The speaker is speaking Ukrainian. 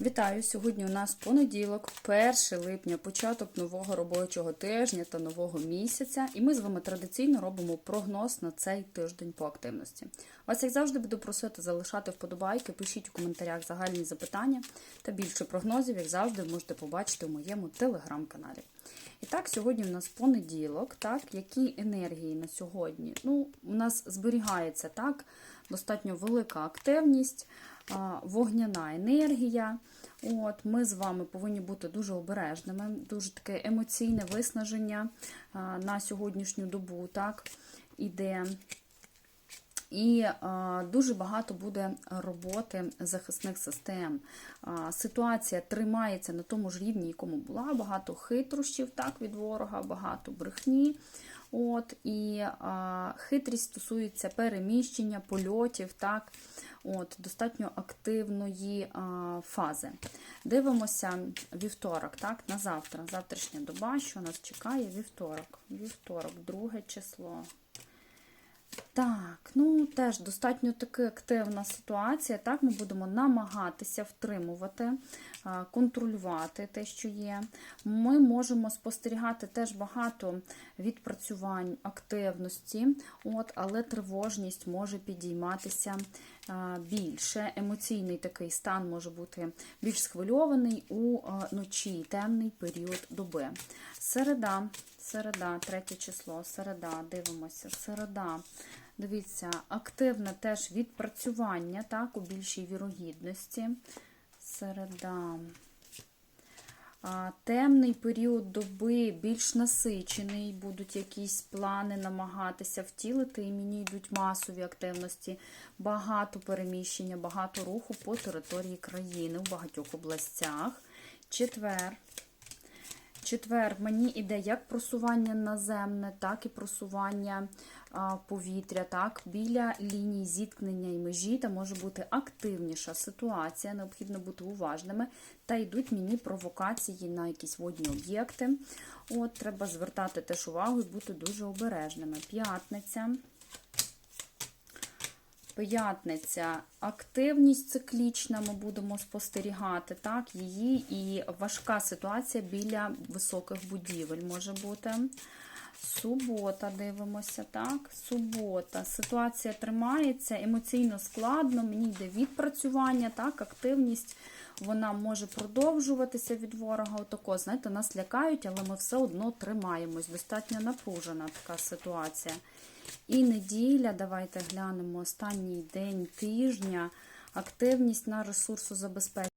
Вітаю! Сьогодні у нас понеділок, 1 липня, початок нового робочого тижня та нового місяця. І ми з вами традиційно робимо прогноз на цей тиждень по активності. Вас, як завжди, буду просити залишати вподобайки, пишіть у коментарях загальні запитання та більше прогнозів, як завжди, можете побачити у моєму телеграм-каналі. І так, сьогодні у нас понеділок, так, які енергії на сьогодні? Ну, у нас зберігається так, достатньо велика активність, вогняна енергія. От, Ми з вами повинні бути дуже обережними, дуже таке емоційне виснаження на сьогоднішню добу так, іде. І дуже багато буде роботи захисних систем. Ситуація тримається на тому ж рівні, якому була. Багато хитрощів так, від ворога, багато брехні. От, І а, хитрість стосується переміщення, польотів, так, от, достатньо активної а, фази. Дивимося вівторок, так, на завтра, завтрашня доба, що нас чекає вівторок. Вівторок, друге число. Так, ну теж достатньо таки активна ситуація. Так, ми будемо намагатися втримувати, контролювати те, що є. Ми можемо спостерігати теж багато відпрацювань активності, от, але тривожність може підійматися більше. Емоційний такий стан може бути більш схвильований у ночі, темний період доби. Середа, середа, третє число, середа, дивимося, середа. Дивіться, активне теж відпрацювання, так, у більшій вірогідності. Середа. Темний період доби, більш насичений, будуть якісь плани намагатися втілити, і мені йдуть масові активності, багато переміщення, багато руху по території країни в багатьох областях. Четвер. Четвер мені іде як просування наземне, так і просування повітря. Так, Біля ліній зіткнення і межі та може бути активніша ситуація, необхідно бути уважними. Та йдуть мені провокації на якісь водні об'єкти. От, Треба звертати теж увагу і бути дуже обережними. П'ятниця. П'ятниця, активність циклічна, ми будемо спостерігати, так, її і важка ситуація біля високих будівель може бути. Субота, дивимося, так, субота. Ситуація тримається, емоційно складно, мені йде відпрацювання, так, активність, вона може продовжуватися від ворога. Отако, знаєте, нас лякають, але ми все одно тримаємось. Достатньо напружена така ситуація. І неділя, давайте глянемо останній день тижня, активність на ресурсозабезпечення.